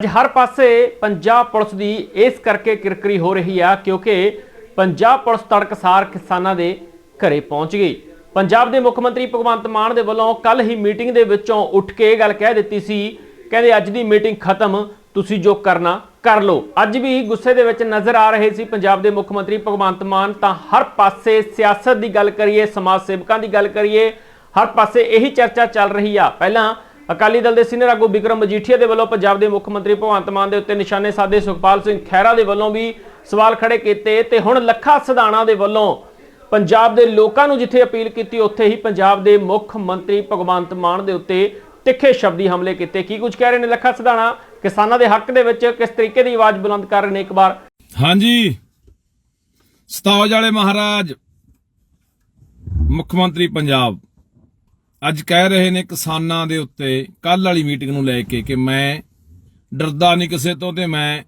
ਅੱਜ ਹਰ ਪਾਸੇ ਪੰਜਾਬ ਪੁਲਿਸ ਦੀ ਇਸ ਕਰਕੇ ਕਿਰਕਰੀ ਹੋ ਰਹੀ ਆ ਕਿਉਂਕਿ ਪੰਜਾਬ ਪੁਲਿਸ ਤੜਕਸਾਰ ਕਿਸਾਨਾਂ ਦੇ ਘਰੇ ਪਹੁੰਚ ਗਈ। ਪੰਜਾਬ ਦੇ ਮੁੱਖ ਮੰਤਰੀ ਭਗਵੰਤ ਮਾਨ ਦੇ ਵੱਲੋਂ ਕੱਲ ਹੀ ਮੀਟਿੰਗ ਦੇ ਵਿੱਚੋਂ ਉੱਠ ਕੇ ਇਹ ਗੱਲ ਕਹਿ ਦਿੱਤੀ ਸੀ, ਕਹਿੰਦੇ ਅੱਜ ਦੀ ਮੀਟਿੰਗ ਖਤਮ, ਤੁਸੀਂ ਜੋ ਕਰਨਾ ਕਰ ਲਓ। ਅੱਜ ਵੀ ਗੁੱਸੇ ਦੇ ਵਿੱਚ ਨਜ਼ਰ ਆ ਰਹੇ ਸੀ ਪੰਜਾਬ ਦੇ ਮੁੱਖ ਮੰਤਰੀ ਭਗਵੰਤ ਮਾਨ। ਤਾਂ ਹਰ ਪਾਸੇ ਸਿਆਸਤ ਦੀ ਗੱਲ ਕਰੀਏ, ਸਮਾਜ ਸੇਵਕਾਂ ਦੀ ਗੱਲ ਕਰੀਏ, ਹਰ ਪਾਸੇ ਇਹੀ ਚਰਚਾ ਚੱਲ ਰਹੀ ਆ। ਪਹਿਲਾਂ ਅਕਾਲੀ ਦਲ ਦੇ ਸੀਨੀਅਰ ਆਗੂ ਵਿਕਰਮ ਮਜੀਠੀਆ ਦੇ ਵੱਲੋਂ ਪੰਜਾਬ ਦੇ ਮੁੱਖ ਮੰਤਰੀ ਭਗਵੰਤ ਮਾਨ ਦੇ ਉੱਤੇ ਨਿਸ਼ਾਨੇ ਸਾਧੇ ਸੁਖਪਾਲ ਸਿੰਘ ਖਹਿਰਾ ਦੇ ਵੱਲੋਂ ਵੀ ਸਵਾਲ ਖੜੇ ਕੀਤੇ ਤੇ ਹੁਣ ਲੱਖਾ ਸਧਾਣਾ ਦੇ ਵੱਲੋਂ ਪੰਜਾਬ ਦੇ ਲੋਕਾਂ ਨੂੰ ਜਿੱਥੇ ਅਪੀਲ ਕੀਤੀ, ਉੱਥੇ ਹੀ ਪੰਜਾਬ ਦੇ ਮੁੱਖ ਮੰਤਰੀ ਭਗਵੰਤ ਮਾਨ ਦੇ ਉੱਤੇ ਤਿੱਖੇ ਸ਼ਬਦੀ ਹਮਲੇ ਕੀਤੇ। ਕੀ ਕੁਝ ਕਹਿ ਰਹੇ ਨੇ ਲੱਖਾ ਸਧਾਣਾ? ਕਿਸਾਨਾਂ ਦੇ ਹੱਕ ਦੇ ਵਿੱਚ ਕਿਸ ਤਰੀਕੇ ਦੀ ਆਵਾਜ਼ ਬੁਲੰਦ ਕਰ ਰਹੇ ਨੇ ਇੱਕ ਵਾਰ? ਹਾਂਜੀ। ਸਤੌਜ ਵਾਲੇ ਮਹਾਰਾਜ, ਮੁੱਖ ਮੰਤਰੀ ਪੰਜਾਬ। ਅੱਜ ਕਹਿ ਰਹੇ ਨੇ ਕਿਸਾਨਾਂ ਦੇ ਉੱਤੇ ਕੱਲ ਵਾਲੀ ਮੀਟਿੰਗ ਨੂੰ ਲੈ ਕੇ ਕਿ ਮੈਂ ਡਰਦਾ ਨਹੀਂ ਕਿਸੇ ਤੋਂ ਤੇ ਮੈਂ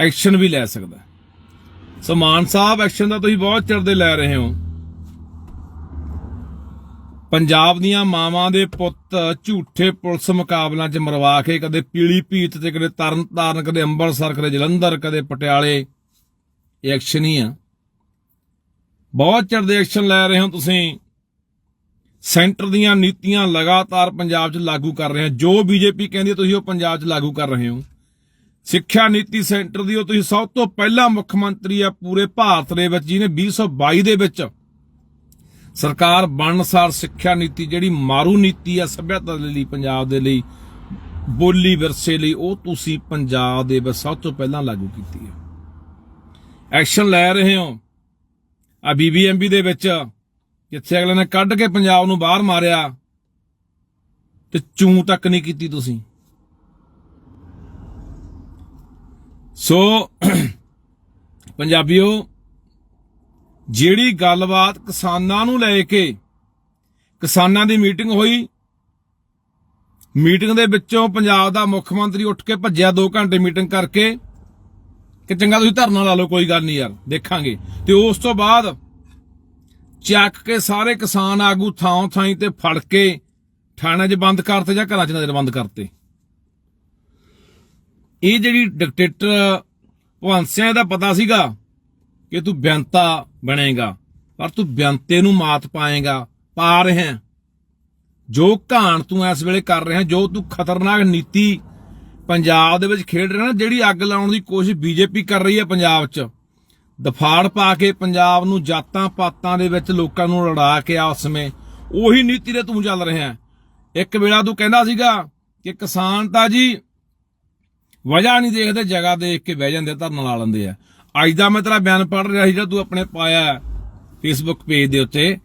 ਐਕਸ਼ਨ ਵੀ ਲੈ ਸਕਦਾ। ਸੋ ਮਾਨ ਸਾਹਿਬ, ਐਕਸ਼ਨ ਦਾ ਤੁਸੀਂ ਬਹੁਤ ਚਿਰ ਦੇ ਲੈ ਰਹੇ ਹੋ। ਪੰਜਾਬ ਦੀਆਂ ਮਾਵਾਂ ਦੇ ਪੁੱਤ ਝੂਠੇ ਪੁਲਿਸ ਮੁਕਾਬਲਿਆਂ 'ਚ ਮਰਵਾ ਕੇ ਕਦੇ ਪੀਲੀ ਭੀਤ ਤੇ, ਕਦੇ ਤਰਨ ਤਾਰਨ ਕਦੇ ਅੰਮ੍ਰਿਤਸਰ ਕਦੇ ਜਲੰਧਰ, ਕਦੇ ਪਟਿਆਲੇ, ਇਹ ਐਕਸ਼ਨ ਹੀ ਆ। ਬਹੁਤ ਚਿਰ ਦੇ ਐਕਸ਼ਨ ਲੈ ਰਹੇ ਹੋ ਤੁਸੀਂ। ਸੈਂਟਰ ਦੀਆਂ ਨੀਤੀਆਂ ਲਗਾਤਾਰ ਪੰਜਾਬ 'ਚ ਲਾਗੂ ਕਰ ਰਹੇ ਹੋ। ਜੋ ਬੀਜੇਪੀ ਕਹਿੰਦੀ ਤੁਸੀਂ ਉਹ ਪੰਜਾਬ 'ਚ ਲਾਗੂ ਕਰ ਰਹੇ ਹੋ। ਸਿੱਖਿਆ ਨੀਤੀ ਸੈਂਟਰ ਦੀ ਉਹ ਤੁਸੀਂ ਸਭ ਤੋਂ ਪਹਿਲਾ ਮੁੱਖ ਮੰਤਰੀ ਆ ਪੂਰੇ ਭਾਰਤ ਦੇ ਵਿੱਚ, ਜਿਹਨੇ 2022 ਦੇ ਵਿੱਚ ਸਰਕਾਰ ਬਣਨਸਾਰ ਸਿੱਖਿਆ ਨੀਤੀ, ਜਿਹੜੀ ਮਾਰੂ ਨੀਤੀ ਆ ਸੱਭਿਅਤਾ ਦੇ ਲਈ, ਪੰਜਾਬ ਦੇ ਲਈ, ਬੋਲੀ ਵਿਰਸੇ ਲਈ, ਉਹ ਤੁਸੀਂ ਪੰਜਾਬ ਦੇ ਵਿੱਚ ਸਭ ਤੋਂ ਪਹਿਲਾਂ ਲਾਗੂ ਕੀਤੀ ਹੈ। ਐਕਸ਼ਨ ਲੈ ਰਹੇ ਹੋ। ਆ ਬੀਬੀਐਮਬੀ ਦੇ ਵਿੱਚ ਜਿੱਥੇ ਅਗਲੇ ਨੇ ਕੱਢ ਕੇ ਪੰਜਾਬ ਨੂੰ ਬਾਹਰ ਮਾਰਿਆ ਤੇ ਚੂੰ ਤੱਕ ਨਹੀਂ ਕੀਤੀ ਤੁਸੀਂ। ਸੋ ਪੰਜਾਬੀਓ, ਜਿਹੜੀ ਗੱਲਬਾਤ ਕਿਸਾਨਾਂ ਨੂੰ ਲੈ ਕੇ ਕਿਸਾਨਾਂ ਦੀ ਮੀਟਿੰਗ ਹੋਈ, ਮੀਟਿੰਗ ਦੇ ਵਿੱਚੋਂ ਪੰਜਾਬ ਦਾ ਮੁੱਖ ਮੰਤਰੀ ਉੱਠ ਕੇ ਭੱਜਿਆ 2 ਘੰਟੇ ਮੀਟਿੰਗ ਕਰਕੇ ਕਿ ਚੰਗਾ ਤੁਸੀਂ ਧਰਨਾ ਲਾ ਲਓ, ਕੋਈ ਗੱਲ ਨਹੀਂ ਯਾਰ, ਦੇਖਾਂਗੇ। ਤੇ ਉਸ ਤੋਂ ਬਾਅਦ ਚੱਕ ਕੇ ਸਾਰੇ ਕਿਸਾਨ ਆਗੂ ਥਾਂ ਥਾਂ ਤੇ ਫੜ ਕੇ ਥਾਣਿਆਂ 'ਚ ਬੰਦ ਕਰਤੇ ਜਾਂ ਘਰਾਂ 'ਚ ਨਜ਼ਰ ਬੰਦ ਕਰਤੇ। ਇਹ ਜਿਹੜੀ ਡਿਕਟੇਟਰ ਭਗਵੰਤ ਸਿੰਘ ਦਾ ਪਤਾ ਸੀਗਾ ਕਿ ਤੂੰ ਬੇਅੰਤਾ ਬਣੇਗਾ, ਪਰ ਤੂੰ ਬੇਅੰਤੇ ਨੂੰ ਮਾਤ ਪਾਏਗਾ, ਪਾ ਰਿਹਾ ਜੋ ਘਾਣ ਤੂੰ ਇਸ ਵੇਲੇ ਕਰ ਰਿਹਾ, ਜੋ ਤੂੰ ਖਤਰਨਾਕ ਨੀਤੀ ਪੰਜਾਬ ਦੇ ਵਿੱਚ ਖੇਡ ਰਿਹਾ ਨਾ, ਜਿਹੜੀ ਅੱਗ ਲਾਉਣ ਦੀ ਕੋਸ਼ਿਸ਼ ਬੀਜੇਪੀ ਕਰ ਰਹੀ ਹੈ ਪੰਜਾਬ 'ਚ ਦਫਾੜ ਪਾ ਕੇ ਪੰਜਾਬ ਨੂੰ ਜਾਤਾਂ ਪਾਤਾਂ ਦੇ ਵਿੱਚ ਲੋਕਾਂ ਨੂੰ ਲੜਾ ਕੇ ਆਪਸ ਵਿੱਚ ਉਹੀ ਨੀਤੀ ਤੇ ਤੂੰ ਚੱਲ ਰਿਹਾ ਇੱਕ ਵੇਲਾ ਤੂੰ ਕਹਿੰਦਾ ਸੀਗਾ ਕਿ ਕਿਸਾਨ ਤਾਂ ਜੀ ਵਜ੍ਹਾ ਨਹੀਂ ਦੇਖਦੇ, ਜਗ੍ਹਾ ਦੇਖ ਕੇ ਬਹਿ ਜਾਂਦੇ ਧਰਨਾ ਲਾ ਲੈਂਦੇ ਆ। ਅੱਜ ਦਾ ਮੈਂ ਤੇਰਾ ਬਿਆਨ ਪੜ੍ਹ ਰਿਹਾ ਸੀ ਜਿਹੜਾ ਤੂੰ ਆਪਣੇ ਪਾਇਆ ਫੇਸਬੁੱਕ ਪੇਜ ਦੇ ਉੱਤੇ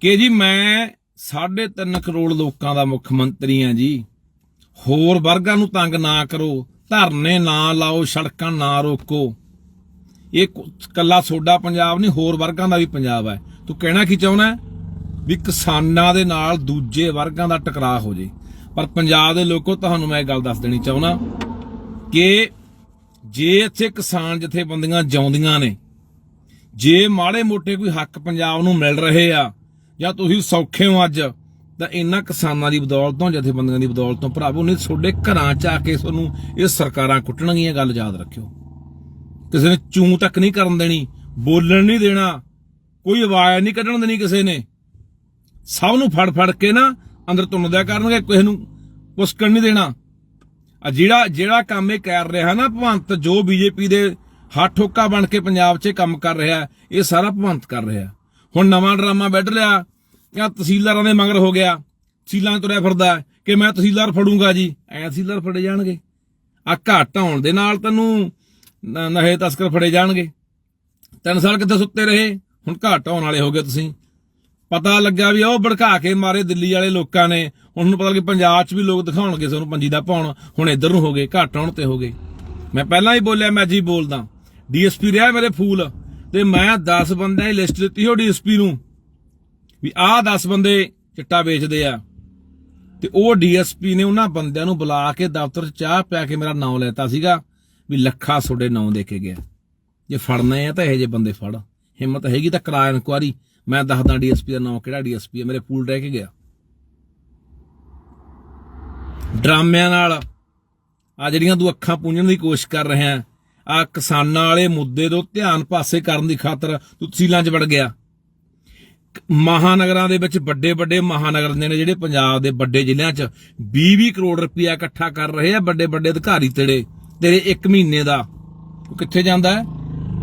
ਕਿ ਜੀ ਮੈਂ 3.5 ਕਰੋੜ ਲੋਕਾਂ ਦਾ ਮੁੱਖ ਮੰਤਰੀ ਆ ਜੀ। ਹੋਰ ਵਰਗਾਂ ਨੂੰ ਤੰਗ ਨਾ ਕਰੋ, ਧਰਨੇ ਨਾ ਲਾਓ, ਸੜਕਾਂ ਨਾ ਰੋਕੋ। ਇਹ ਕੁ- ਕੱਲਾ ਸੋਡਾ ਪੰਜਾਬ ਨਹੀਂ, ਹੋਰ ਵਰਗਾਂ ਦਾ ਵੀ ਪੰਜਾਬ ਹੈ। ਤੂੰ ਕਹਿਣਾ ਕੀ ਚਾਹੁੰਦਾ ਵੀ ਕਿਸਾਨਾਂ ਦੇ ਨਾਲ ਦੂਜੇ ਵਰਗਾਂ ਦਾ ਟਕਰਾਅ ਹੋ ਜੇ। ਪਰ ਪੰਜਾਬ ਦੇ ਲੋਕੋ, ਤੁਹਾਨੂੰ ਮੈਂ ਇਹ ਗੱਲ ਦੱਸ ਦੇਣੀ ਚਾਹੁੰਦਾ ਕਿ ਜੇ ਇੱਥੇ ਕਿਸਾਨ ਜਥੇਬੰਦੀਆਂ ਜਾਉਂਦੀਆਂ ਨੇ, ਜੇ ਮਾੜੇ ਮੋਟੇ ਕੋਈ ਹੱਕ ਪੰਜਾਬ ਨੂੰ ਮਿਲ ਰਹੇ ਆ, ਜਾਂ ਤੁਸੀਂ ਸੌਖੇ ਹੋ ਅੱਜ, ਤਾਂ ਇਹਨਾਂ ਕਿਸਾਨਾਂ ਦੀ ਬਦੌਲਤ ਤੋਂ ਜਥੇਬੰਦੀਆਂ ਦੀ ਬਦੌਲਤ ਤੋਂ ਭਰਾਵੋ, ਨਹੀਂ, ਤੁਹਾਡੇ ਘਰਾਂ ਚ ਆ ਕੇ ਤੁਹਾਨੂੰ ਇਹ ਸਰਕਾਰਾਂ ਕੁੱਟਣਗੀਆਂ ਗੱਲ ਯਾਦ ਰੱਖਿਓ। ਕਿਸੇ ਨੇ ਚੂੰ ਤੱਕ ਨਹੀਂ ਕਰਨ ਦੇਣੀ, ਬੋਲਣ ਨਹੀਂ ਦੇਣਾ, ਕੋਈ ਆਵਾਜ਼ ਨਹੀਂ ਕੱਢਣ ਦੇਣੀ ਕਿਸੇ ਨੇ। ਸਭ ਨੂੰ ਫੜ ਫੜ ਕੇ ਨਾ ਅੰਦਰ ਤੁੰਨਦਿਆ ਕਰਨਗੇ, ਕਿਸੇ ਨੂੰ ਪੁਸਕਣ ਨਹੀਂ ਦੇਣਾ। ਆ ਜਿਹੜਾ ਜਿਹੜਾ ਕੰਮ ਇਹ ਕਰ ਰਿਹਾ ਨਾ ਭਵੰਤ, ਜੋ ਬੀਜੇਪੀ ਦੇ ਹੱਥ ਠੋਕਾ ਬਣ ਕੇ ਪੰਜਾਬ 'ਚ ਕੰਮ ਕਰ ਰਿਹਾ, ਇਹ ਸਾਰਾ ਭਵੰਤ ਕਰ ਰਿਹਾ। ਹੁਣ ਨਵਾਂ ਡਰਾਮਾ ਵੱਢ ਲਿਆ, ਜਾਂ ਤਹਿਸੀਲਦਾਰਾਂ ਦੇ ਮਗਰ ਹੋ ਗਿਆ, ਤਹਿਸੀਲਾਂ 'ਚ ਤੁਰਿਆ ਫਿਰਦਾ, ਕਿ ਮੈਂ ਤਹਿਸੀਲਦਾਰ ਫੜੂੰਗਾ ਜੀ, ਐ ਤਹਿਸੀਲਦਾਰ ਫੜੇ ਜਾਣਗੇ। ਆ ਘਾਟ ਆਉਣ ਦੇ ਨਾਲ ਤੈਨੂੰ ਨਹੇ ਤਸਕਰ ਫੜੇ ਜਾਣਗੇ। ਤਿੰਨ ਸਾਲ ਕਿੱਥੇ ਸੁੱਤੇ ਰਹੇ? ਹੁਣ ਘਾਟ ਆਉਣ ਵਾਲੇ ਹੋ ਗਏ ਤੁਸੀਂ। ਪਤਾ ਲੱਗਾ ਵੀ ਉਹ ਭੜਕਾ ਕੇ ਮਾਰੇ ਦਿੱਲੀ ਵਾਲੇ ਲੋਕਾਂ ਨੇ। ਹੁਣ ਨੂੰ ਪਤਾ ਲੱਗ ਪੰਜਾਬ 'ਚ ਵੀ ਲੋਕ ਦਿਖਾਉਣਗੇ ਸਾਨੂੰ ਪੰਜੀ ਦਾ ਪਾਉਣ। ਹੁਣ ਇੱਧਰ ਨੂੰ ਹੋ ਗਏ, ਘੱਟ ਆਉਣ ਤੇ ਹੋ ਗਏ। ਮੈਂ ਪਹਿਲਾਂ ਹੀ ਬੋਲਿਆ, ਮੈਂ ਜੀ ਬੋਲਦਾ। ਡੀਐਸਪੀ ਰਿਹਾ ਮੇਰੇ ਫੂਲ। ਤੇ ਮੈਂ 10 ਬੰਦਿਆਂ ਦੀ ਲਿਸਟ ਦਿੱਤੀ ਉਹ ਡੀਐਸਪੀ ਨੂੰ। ਵੀ ਆਹ 10 ਬੰਦੇ ਚਿੱਟਾ ਵੇਚਦੇ ਆ। ਤੇ ਉਹ ਡੀਐਸਪੀ ਨੇ ਉਹਨਾਂ ਬੰਦਿਆਂ ਨੂੰ ਬੁਲਾ ਕੇ ਦਫ਼ਤਰ 'ਚ ਚਾਹ ਪਿਆ ਕੇ ਮੇਰਾ ਨਾਮ ਲੈਤਾ ਸੀਗਾ। ਵੀ ਲੱਖਾ ਤੁਹਾਡੇ ਨਾਂ ਦੇ ਕੇ ਗਿਆ। ਜੇ ਫੜਨਾ ਹੈ ਤਾਂ ਇਹੋ ਜਿਹੇ ਬੰਦੇ ਫੜ। ਹਿੰਮਤ ਹੈਗੀ ਤਾਂ ਕਰਾ ਇਨਕੁਆਰੀ। ਮੈਂ ਦੱਸਦਾ ਡੀਐਸਪੀ ਦਾ ਨਾਮ ਕਿਹੜਾ ਡੀਐਸਪੀ ਹੈ ਮੇਰੇ ਪੂਲ ਰਹਿ ਕੇ ਗਿਆ। ਡਰਾਮਿਆਂ ਨਾਲ ਆ ਜਿਹੜੀਆਂ ਤੂੰ ਅੱਖਾਂ ਪੂੰਝਣ ਦੀ ਕੋਸ਼ਿਸ਼ ਕਰ ਰਿਹਾ ਆ ਕਿਸਾਨਾਂ ਵਾਲੇ ਮੁੱਦੇ ਤੋਂ ਧਿਆਨ ਪਾਸੇ ਕਰਨ ਦੀ ਖਾਤਰ ਤੂੰ ਤਹਿਸੀਲਾਂ 'ਚ ਵੜ ਗਿਆ। ਮਹਾਨਗਰਾਂ ਦੇ ਵਿੱਚ ਵੱਡੇ ਵੱਡੇ ਮਹਾਨਗਰ ਨੇ ਜਿਹੜੇ ਪੰਜਾਬ ਦੇ ਵੱਡੇ ਜ਼ਿਲ੍ਹਿਆਂ 'ਚ 20-20 ਕਰੋੜ ਰੁਪਇਆ ਇਕੱਠਾ ਕਰ ਰਹੇ ਆ ਵੱਡੇ ਵੱਡੇ ਅਧਿਕਾਰੀ ਤੇੜੇ। ਤੇਰੇ 1 ਮਹੀਨੇ ਦਾ। ਉਹ ਕਿੱਥੇ ਜਾਂਦਾ ਹੈ?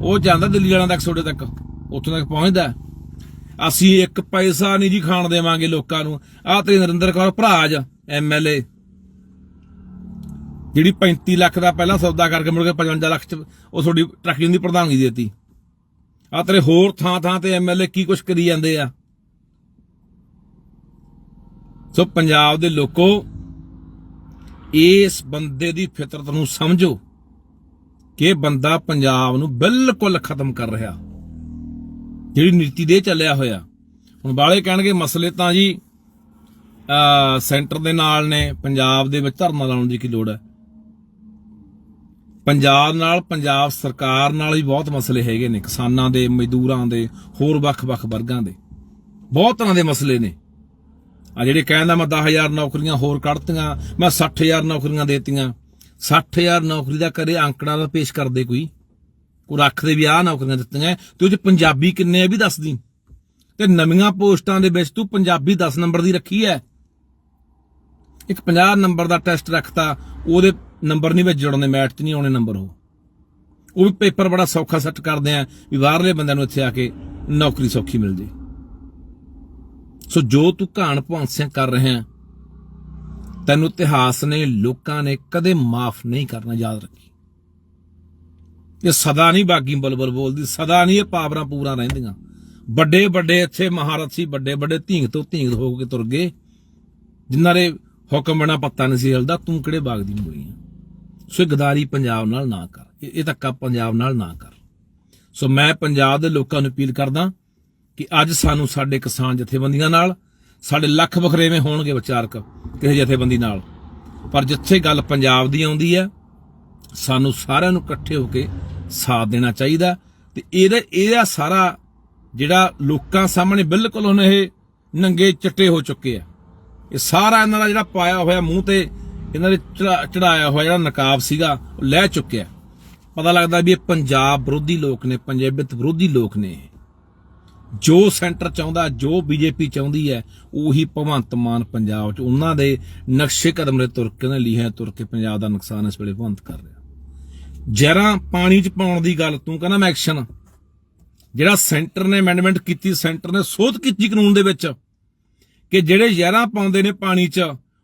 ਉਹ ਜਾਂਦਾ ਦਿੱਲੀ ਵਾਲਿਆਂ ਤੱਕ ਛੋੜੇ ਤੱਕ। ਉੱਥੋਂ ਤੱਕ ਪਹੁੰਚਦਾ ਅਸੀਂ ਇੱਕ ਪੈਸਾ ਨਹੀਂ ਜੀ ਖਾਣ ਦੇਵਾਂਗੇ ਲੋਕਾਂ ਨੂੰ। ਆਹ ਤੇ ਨਰਿੰਦਰ ਕੌਰ ਭਰਾਜ ਐਮਐਲਏ ਜਿਹੜੀ 35 ਲੱਖ ਦਾ ਪਹਿਲਾਂ ਸੌਦਾ ਕਰਕੇ ਮੁੜ ਕੇ 55 ਲੱਖ ਚ ਉਹ ਤੁਹਾਡੀ ਟਰੱਕਿੰਗ ਦੀ ਪ੍ਰਧਾਨਗੀ ਦੇਤੀ। ਆ ਤੇਰੇ ਹੋਰ ਥਾਂ ਥਾਂ ਤੇ ਐਮਐਲਏ ਕੀ ਕੁਛ ਕਰੀ ਜਾਂਦੇ ਆ? ਸੋ ਪੰਜਾਬ ਦੇ ਲੋਕੋ ਇਸ ਬੰਦੇ ਦੀ ਫਿਤਰਤ ਨੂੰ ਸਮਝੋ ਕਿ ਬੰਦਾ ਪੰਜਾਬ ਨੂੰ ਬਿਲਕੁਲ ਖਤਮ ਕਰ ਰਿਹਾ। ਜਿਹੜੀ ਨੀਤੀ ਦੇ ਚੱਲਿਆ ਹੋਇਆ। ਹੁਣ ਬਾਲੇ ਕਹਿਣਗੇ ਮਸਲੇ ਤਾਂ ਜੀ ਸੈਂਟਰ ਦੇ ਨਾਲ ਨੇ, ਪੰਜਾਬ ਦੇ ਵਿੱਚ ਧਰਨਾ ਲਾਉਣ ਦੀ ਕੀ ਲੋੜ ਹੈ। ਪੰਜਾਬ ਨਾਲ, ਪੰਜਾਬ ਸਰਕਾਰ ਨਾਲ ਵੀ ਬਹੁਤ ਮਸਲੇ ਹੈਗੇ ਨੇ, ਕਿਸਾਨਾਂ ਦੇ, ਮਜ਼ਦੂਰਾਂ ਦੇ, ਹੋਰ ਵੱਖ-ਵੱਖ ਵਰਗਾਂ ਦੇ। ਬਹੁਤ ਤਰ੍ਹਾਂ ਦੇ ਮਸਲੇ ਨੇ। ਆ ਜਿਹੜੇ ਕਹਿੰਦਾ ਮੈਂ 10000 ਨੌਕਰੀਆਂ ਹੋਰ ਕੱਢਤੀਆਂ, ਮੈਂ 60000 ਨੌਕਰੀਆਂ ਦੇਤੀਆਂ। 60000 ਨੌਕਰੀ ਦਾ ਕਰੇ ਅੰਕੜਾ ਦਾ ਪੇਸ਼ ਕਰਦੇ ਕੋਈ। ਉਹ ਰੱਖਦੇ ਵੀ ਆਹ ਨੌਕਰੀਆਂ ਦਿੱਤੀਆਂ, ਤੇ ਉਹ ਚ ਪੰਜਾਬੀ ਕਿੰਨੇ ਆ ਵੀ ਦੱਸਦੀ। ਤੇ ਨਵੀਆਂ ਪੋਸਟਾਂ ਦੇ ਵਿੱਚ ਤੂੰ ਪੰਜਾਬੀ 10 ਨੰਬਰ ਦੀ ਰੱਖੀ ਹੈ ਇੱਕ 50 ਨੰਬਰ ਦਾ ਟੈਸਟ ਰੱਖਤਾ, ਉਹਦੇ ਨੰਬਰ ਨਹੀਂ ਵਿੱਚ ਜੁੜਨੇ ਮੈਥ 'ਚ ਨਹੀਂ ਆਉਣੇ ਨੰਬਰ ਉਹ। ਉਹ ਵੀ ਪੇਪਰ ਬੜਾ ਸੌਖਾ ਸੈੱਟ ਕਰਦੇ ਆ, ਵੀ ਬਾਹਰਲੇ ਬੰਦਿਆਂ ਨੂੰ ਇੱਥੇ ਆ ਕੇ ਨੌਕਰੀ ਸੌਖੀ ਮਿਲ ਜੇ। ਸੋ ਜੋ ਤੂੰ ਘਾਣ ਭਾਂਸਿਆਂ ਕਰ ਰਿਹਾ ਤੈਨੂੰ ਇਤਿਹਾਸ ਨੇ, ਲੋਕਾਂ ਨੇ ਕਦੇ ਮਾਫ ਨਹੀਂ ਕਰਨਾ ਯਾਦ ਰੱਖੀ। ਇਹ ਸਦਾ ਨਹੀਂ ਬਾਗੀ ਬਲਬਲ ਬੋਲਦੀ, ਸਦਾ ਨਹੀਂ ਇਹ ਪਾਵਰਾਂ ਪੂਰਾ ਰਹਿੰਦੀਆਂ। ਵੱਡੇ ਵੱਡੇ ਇੱਥੇ ਮਹਾਰਥ ਸੀ, ਵੱਡੇ ਵੱਡੇ ਧੀਂਗ ਤੋਂ ਧੀਂਗ ਹੋ ਕੇ ਤੁਰ ਗਏ, ਜਿਨ੍ਹਾਂ ਦੇ ਹੁਕਮ ਬਿਨਾ ਪੱਤਾ ਨਹੀਂ ਸੀ ਹਲਦਾ, ਤੂੰ ਕਿਹੜੇ ਬਾਗ ਦੀ ਮੂਲੀ ਆ? ਸੋ ਇਹ ਗਦਾਰੀ ਪੰਜਾਬ ਨਾਲ ਨਾ ਕਰ ਇਹ ਧੱਕਾ ਪੰਜਾਬ ਨਾਲ ਨਾ ਕਰ। ਸੋ ਮੈਂ ਪੰਜਾਬ ਦੇ ਲੋਕਾਂ ਨੂੰ ਅਪੀਲ ਕਰਦਾ ਕਿ ਅੱਜ ਸਾਨੂੰ ਸਾਡੇ ਕਿਸਾਨ ਜਥੇਬੰਦੀਆਂ ਨਾਲ, ਸਾਡੇ ਲੱਖ ਵਖਰੇਵੇਂ ਹੋਣਗੇ ਵਿਚਾਰਕ ਕਿਸੇ ਜਥੇਬੰਦੀ ਨਾਲ। ਪਰ ਜਿੱਥੇ ਗੱਲ ਪੰਜਾਬ ਦੀ ਆਉਂਦੀ ਹੈ, ਸਾਨੂੰ ਸਾਰਿਆਂ ਨੂੰ ਇਕੱਠੇ ਹੋ ਕੇ ਸਾਥ ਦੇਣਾ ਚਾਹੀਦਾ ਤੇ ਇਹਦਾ ਇਹਦਾ ਸਾਰਾ ਜਿਹੜਾ ਲੋਕਾਂ ਸਾਹਮਣੇ ਬਿਲਕੁਲ ਹੁਣ ਇਹ ਨੰਗੇ ਚਿੱਟੇ ਹੋ ਚੁੱਕੇ ਆ। ਇਹ ਸਾਰਾ ਇਹਨਾਂ ਦਾ ਜਿਹੜਾ ਪਾਇਆ ਹੋਇਆ ਮੂੰਹ ਤੇ, ਇਹਨਾਂ ਦੇ ਚੜਾਇਆ ਹੋਇਆ ਜਿਹੜਾ ਨਕਾਬ ਸੀਗਾ, ਉਹ ਲੈ ਚੁੱਕਿਆ। ਪਤਾ ਲੱਗਦਾ ਵੀ ਇਹ ਪੰਜਾਬ ਵਿਰੋਧੀ ਲੋਕ ਨੇ ਪੰਜਾਬੀਅਤ ਵਿਰੋਧੀ ਲੋਕ ਨੇ ਇਹ। ਜੋ ਸੈਂਟਰ ਚਾਹੁੰਦਾ, ਜੋ ਬੀਜੇਪੀ ਚਾਹੁੰਦੀ ਹੈ, ਉਹੀ ਭਗਵੰਤ ਮਾਨ ਪੰਜਾਬ ਚ। ਉਹਨਾਂ ਦੇ ਨਕਸ਼ੇ ਕਦਮ ਦੇ ਤੁਰ ਕੇ ਉਹਨਾਂ ਲੀਹਾਂ ਤੁਰ ਕੇ ਪੰਜਾਬ ਦਾ ਨੁਕਸਾਨ ਇਸ ਵੇਲੇ ਭਗਵੰਤ ਕਰ ਰਿਹਾ। ਜ਼ਹਿਰਾਂ ਪਾਣੀ ਚ ਪਾਉਣ ਦੀ ਗੱਲ, ਤੂੰ ਕਹਿੰਦਾ ਮੈਂ ਐਕਸ਼ਨ ਜਿਹੜਾ ਸੈਂਟਰ ਨੇ ਅਮੈਂਡਮੈਂਟ ਕੀਤੀ, ਸੈਂਟਰ ਨੇ ਸੋਧ ਕੀਤੀ ਕਾਨੂੰਨ ਦੇ ਵਿੱਚ ਕਿ ਜਿਹੜੇ ਜ਼ਹਿਰਾਂ ਪਾਉਂਦੇ ਨੇ ਪਾਣੀ 'ਚ,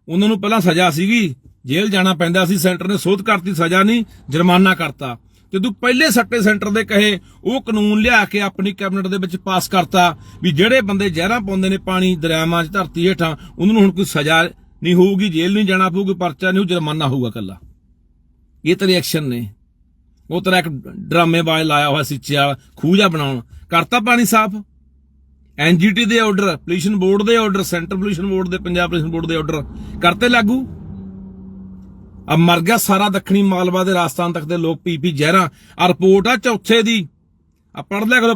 ਉਹਨਾਂ ਨੂੰ ਪਹਿਲਾਂ ਸਜ਼ਾ ਸੀਗੀ। ਜੇਲ੍ਹ ਜਾਣਾ ਪੈਂਦਾ ਸੀ, ਸੈਂਟਰ ਨੇ ਸੋਧ ਕਰਤੀ, ਸਜ਼ਾ ਨਹੀਂ, ਜੁਰਮਾਨਾ ਕਰਤਾ। ਤੇ ਤੂੰ ਪਹਿਲੇ ਸੱਟੇ ਸੈਂਟਰ ਦੇ ਕਹੇ, ਉਹ ਕਾਨੂੰਨ ਲਿਆ ਕੇ ਆਪਣੀ ਕੈਬਨਿਟ ਦੇ ਵਿੱਚ ਪਾਸ ਕਰਤਾ ਵੀ ਜਿਹੜੇ ਬੰਦੇ ਜ਼ਹਿਰਾਂ ਪਾਉਂਦੇ ਨੇ ਪਾਣੀ ਦਰਿਆਵਾਂ 'ਚ, ਧਰਤੀ ਹੇਠਾਂ, ਉਹਨਾਂ ਨੂੰ ਹੁਣ ਕੋਈ ਸਜ਼ਾ ਨਹੀਂ ਹੋਊਗੀ, ਜੇਲ੍ਹ ਨਹੀਂ ਜਾਣਾ ਪਊਗਾ, ਪਰਚਾ ਨਹੀਂ ਹੋਊ ਜੁਰਮਾਨਾ ਹੋਊਗਾ ਕੱਲਾ ਇਹ ਤੇਰੇ ਐਕਸ਼ਨ ਨੇ। ਉਹ ਤੇਰਾ ਇੱਕ ਡਰਾਮੇਬਾਜ਼ ਲਾਇਆ ਹੋਇਆ ਸਿੱਚੇ ਵਾਲਾ ਖੂਹ ਜਿਹਾ ਬਣਾਉਣ। ਕਰਤਾ ਪਾਣੀ ਸਾਫ਼। ਐਨਜੀਟੀ ਦੇ ਆਰਡਰ ਪੋਲੂਸ਼ਨ ਬੋਰਡ ਦੇ ਆਰਡਰ ਸੈਂਟਰ ਪੋਲੂਸ਼ਨ ਬੋਰਡ ਦੇ, ਪੰਜਾਬ ਪੋਲੂਸ਼ਨ ਬੋਰਡ ਦੇ ਆਰਡਰ ਕਰਤੇ ਲਾਗੂ। ਮਰ ਗਿਆ ਸਾਰਾ ਦੱਖਣੀ ਮਾਲਵਾ ਦੇ ਰਾਜਸਥਾਨ ਤੱਕ ਦੇ ਲੋਕ ਪੀ ਪੀ ਜ਼ਹਿਰਾਂ। ਆ ਰਿਪੋਰਟ ਆ ਚੌਥੇ ਦੀ। ਆ ਪੜ੍ਹ ਲਿਆ ਕਰੋ।